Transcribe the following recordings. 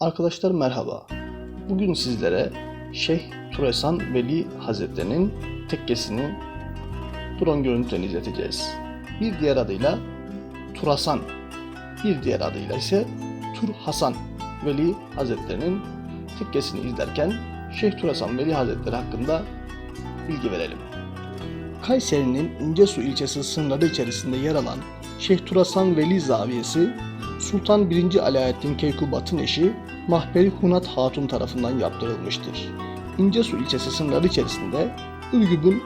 Arkadaşlar merhaba. Bugün sizlere Şeyh Turesan Veli Hazretleri'nin tekkesini drone görüntülerini izleteceğiz. Bir diğer adıyla Turasan, bir diğer adıyla ise Tur Hasan Veli Hazretleri'nin tekkesini izlerken Şeyh Turasan Veli Hazretleri hakkında bilgi verelim. Kayseri'nin İncesu ilçesi sınırları içerisinde yer alan Şeyh Turasan Veli Zaviyesi, Sultan 1. Alaaddin Keykubat'ın eşi Mahperi Hunat Hatun tarafından yaptırılmıştır. İncesu ilçesi sınırları içerisinde Ürgüp'ün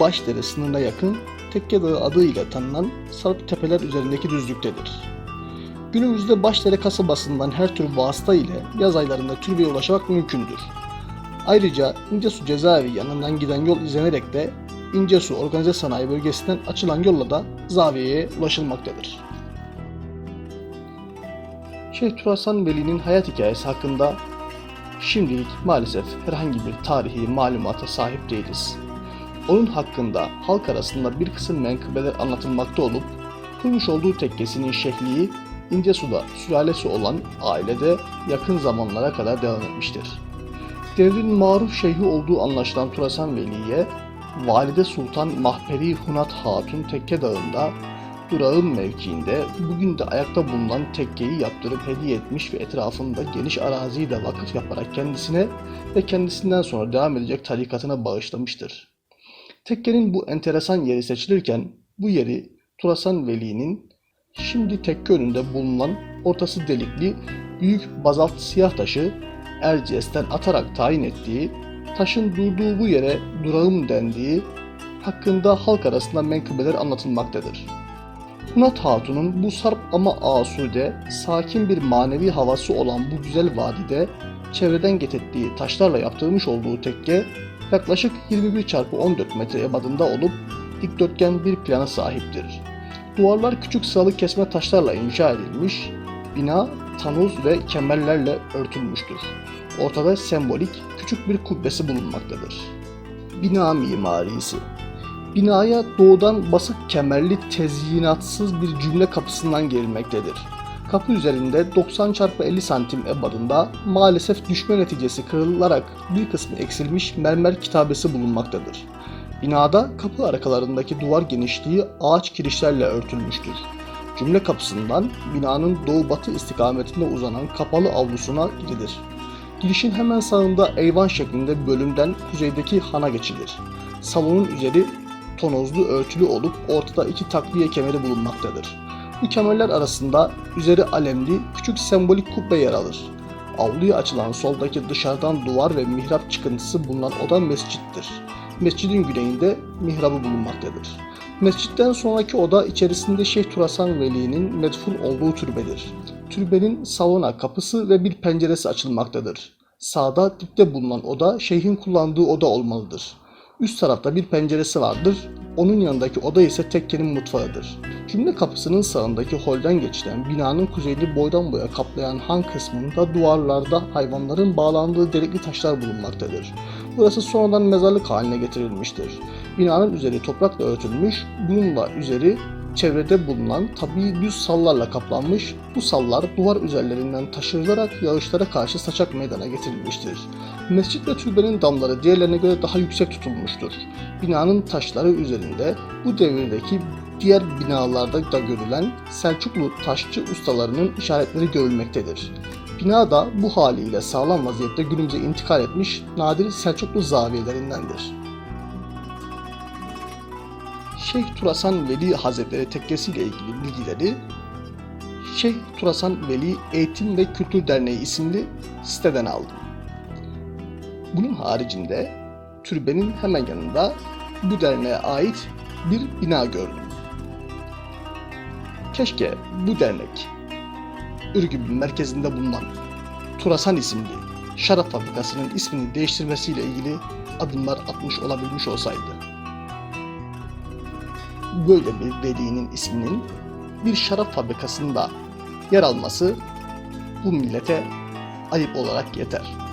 Başdere sınırına yakın Tekke Dağı adıyla tanınan Sarp Tepeler üzerindeki düzlüktedir. Günümüzde Başdere kasabasından her tür vasıta ile yaz aylarında türbeye ulaşmak mümkündür. Ayrıca İncesu cezaevi yanından giden yol izlenerek de İncesu Organize Sanayi Bölgesi'nden açılan yolla da zaviyeye ulaşılmaktadır. Şeyh Turasan Veli'nin hayat hikayesi hakkında şimdilik maalesef herhangi bir tarihi malumata sahip değiliz. Onun hakkında halk arasında bir kısım menkıbeler anlatılmakta olup kurmuş olduğu tekkesinin şehliği İncesu'da sülalesi olan ailede yakın zamanlara kadar devam etmiştir. Devrin maruf şeyhi olduğu anlaşılan Turasan Veli'ye Valide Sultan Mahperi Hunat Hatun Tekke Dağı'nda durağın mevkiinde bugün de ayakta bulunan tekkeyi yaptırıp hediye etmiş ve etrafında geniş araziyi de vakıf yaparak kendisine ve kendisinden sonra devam edecek tarikatına bağışlamıştır. Tekkenin bu enteresan yeri seçilirken bu yeri Turasan Veli'nin şimdi tekke önünde bulunan ortası delikli büyük bazalt siyah taşı Erciyes'ten atarak tayin ettiği, taşın durduğu bu yere durağım dendiği hakkında halk arasında menkıbeler anlatılmaktadır. Hunat Hatun'un bu sarp ama asude, sakin bir manevi havası olan bu güzel vadide çevreden getirdiği taşlarla yaptırmış olduğu tekke yaklaşık 21 çarpı 14 metre ebadında olup dikdörtgen bir plana sahiptir. Duvarlar küçük sıralı kesme taşlarla inşa edilmiş, bina tanuz ve kemerlerle örtülmüştür. Ortada sembolik küçük bir kubbesi bulunmaktadır. Bina mimarisi Binaya doğudan basık kemerli tezyinatsız bir cümle kapısından girilmektedir. Kapı üzerinde 90 çarpı 50 santim ebadında maalesef düşme neticesi kırılarak bir kısmı eksilmiş mermer kitabesi bulunmaktadır. Binada kapı arkalarındaki duvar genişliği ağaç kirişlerle örtülmüştür. Cümle kapısından binanın doğu-batı istikametinde uzanan kapalı avlusuna gidilir. Girişin hemen sağında eyvan şeklinde bölümden kuzeydeki hana geçilir. Salonun üzeri tonozlu örtülü olup ortada iki takviye kemeri bulunmaktadır. Bu kemerler arasında üzeri alemli küçük sembolik kubbe yer alır. Avluya açılan soldaki dışarıdan duvar ve mihrap çıkıntısı bulunan oda mescittir. Mescidin güneyinde mihrabı bulunmaktadır. Mescitten sonraki oda içerisinde Şeyh Turasan Veli'nin medfun olduğu türbedir. Türbenin salona kapısı ve bir penceresi açılmaktadır. Sağda dipte bulunan oda şeyhin kullandığı oda olmalıdır. Üst tarafta bir penceresi vardır. Onun yanındaki oda ise tekkenin mutfağıdır. Cümle kapısının sağındaki holden geçilen binanın kuzeyini boydan boya kaplayan han kısmında duvarlarda hayvanların bağlandığı delikli taşlar bulunmaktadır. Burası sonradan mezarlık haline getirilmiştir. Binanın üzeri toprakla örtülmüş, bununla üzeri çevrede bulunan tabii düz sallarla kaplanmış, bu sallar duvar üzerlerinden taşırılarak yağışlara karşı saçak meydana getirilmiştir. Mescit ve türbenin damları diğerlerine göre daha yüksek tutulmuştur. Binanın taşları üzerinde bu devirdeki diğer binalarda da görülen Selçuklu taşçı ustalarının işaretleri görülmektedir. Bina da bu haliyle sağlam vaziyette günümüze intikal etmiş nadir Selçuklu zaviyelerindendir. Şeyh Turasan Veli Hazretleri Tekkesi ile ilgili bilgileri Şeyh Turasan Veli Eğitim ve Kültür Derneği isimli siteden aldım. Bunun haricinde türbenin hemen yanında bu derneğe ait bir bina gördüm. Keşke bu dernek Ürgüp'ün merkezinde bulunan Turasan isimli şarap fabrikasının ismini değiştirmesiyle ilgili adımlar atmış olabilmiş olsaydı böyle bir velinin isminin bir şarap fabrikasında yer alması bu millete ayıp olarak yeter.